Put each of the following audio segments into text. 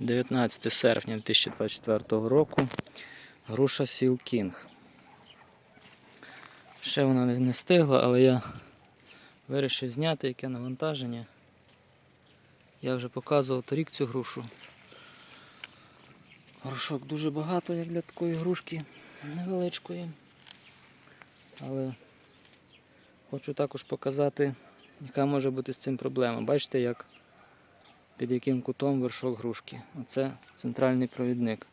19 серпня 2024 року. Груша Сіл Кінг. Ще вона не- стигла, але я вирішив зняти яке навантаження. Я вже показував торік цю грушу. Грушок дуже багато, як для такої грушки невеличкої. Але хочу також показати, яка може бути з цим проблема. Бачите, як під яким кутом вершок грушки. Оце центральний провідник.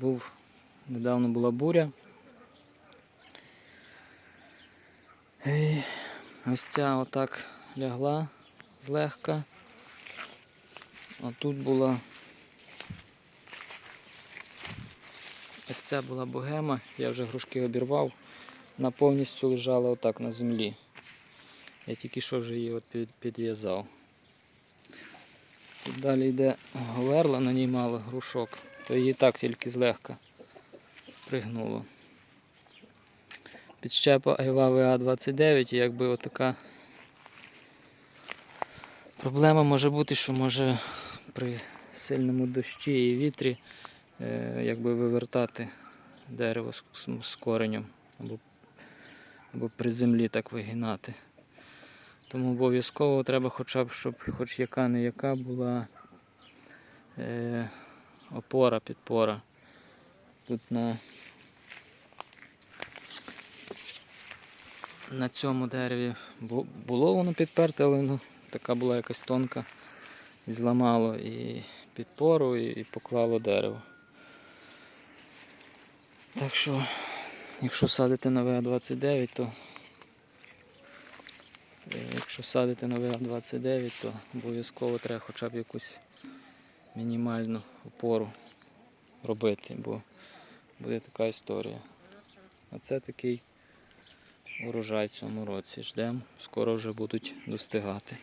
Був, недавно була буря. І ось ця отак лягла злегка. А тут була ось ця була богема, я вже грушки обірвав. Вона повністю лежала отак на землі. Я тільки що вже її от під- підв'язав. Тут далі йде говерла, на ній мало грушок, то її так тільки злегка пригнуло. Підщепа Айва ВА-29 і якби отака проблема може бути, що може при сильному дощі і вітрі е, якби вивертати дерево з, коренем або, або при землі так вигинати. Тому обов'язково треба хоча б, щоб хоч яка не яка була е, опора, підпора. Тут на, на цьому дереві було воно підперте, але ну, така була якась тонка і зламало і підпору, і, і поклало дерево. Так що, якщо садити на ВА-29, то Якщо садити на ВА-29, то обов'язково треба хоча б якусь мінімальну опору робити, бо буде така історія. А це такий урожай в цьому році. Ждемо, скоро вже будуть достигати.